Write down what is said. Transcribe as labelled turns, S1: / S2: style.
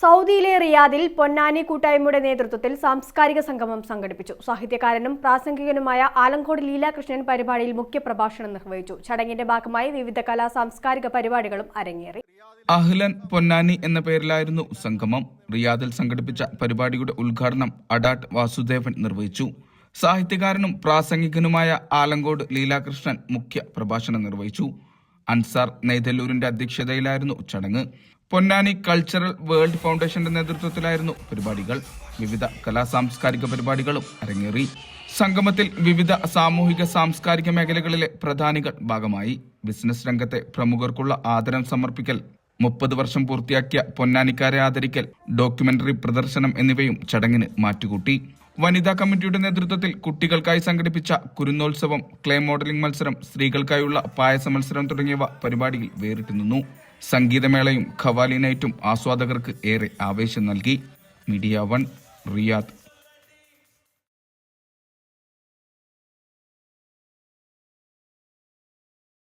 S1: സൗദിയിലെ റിയാദിൽ പൊന്നാനി കൂട്ടായ്മയുടെ നേതൃത്വത്തിൽ സാംസ്കാരിക സംഗമം സംഘടിപ്പിച്ചു. സാഹിത്യകാരനും പ്രാസംഗികനുമായ ആലങ്കോട് ലീലാകൃഷ്ണൻ പരിപാടിയിൽ മുഖ്യപ്രഭാഷണം നിർവഹിച്ചു. ചടങ്ങിന്റെ ഭാഗമായി വിവിധ കലാ സാംസ്കാരിക പരിപാടികളും അരങ്ങേറി.
S2: അഹ്ലൻ പൊന്നാനി എന്ന പേരിലായിരുന്നു സംഗമം. റിയാദിൽ സംഘടിപ്പിച്ച പരിപാടിയുടെ ഉദ്ഘാടനം അഡാട്ട് വാസുദേവൻ നിർവഹിച്ചു. സാഹിത്യകാരനും പ്രാസംഗികനുമായ ആലങ്കോട് ലീലാകൃഷ്ണൻ മുഖ്യ പ്രഭാഷണം നിർവഹിച്ചു. അൻസാർ നെയ്തല്ലൂരിന്റെ അധ്യക്ഷതയിലായിരുന്നു ചടങ്ങ്. പൊന്നാനി കൾച്ചറൽ വേൾഡ് ഫൗണ്ടേഷന്റെ നേതൃത്വത്തിലായിരുന്നു പരിപാടികൾ. വിവിധ കലാ സാംസ്കാരിക പരിപാടികളും അരങ്ങേറി. സംഗമത്തിൽ വിവിധ സാമൂഹിക സാംസ്കാരിക മേഖലകളിലെ പ്രധാനികൾ ഭാഗമായി. ബിസിനസ് രംഗത്തെ പ്രമുഖർക്കുള്ള ആദരം സമർപ്പിക്കൽ മുപ്പത് വർഷം പൂർത്തിയാക്കിയ പൊന്നാനിക്കാരെ ആദരിക്കൽ ഡോക്യുമെന്ററി പ്രദർശനം എന്നിവയും ചടങ്ങിന് മാറ്റുകൂട്ടി. വനിതാ കമ്മിറ്റിയുടെ നേതൃത്വത്തിൽ കുട്ടികൾക്കായി സംഘടിപ്പിച്ച കുരുന്നോത്സവം ക്ലേ മോഡലിംഗ് മത്സരം സ്ത്രീകൾക്കായുള്ള പായസ മത്സരം തുടങ്ങിയവ പരിപാടിയിൽ വേറിട്ട് നിന്നു. സംഗീതമേളയും ഖവാലി നൈറ്റും ആസ്വാദകർക്ക് ഏറെ ആവേശം നൽകി. Media one Riyadh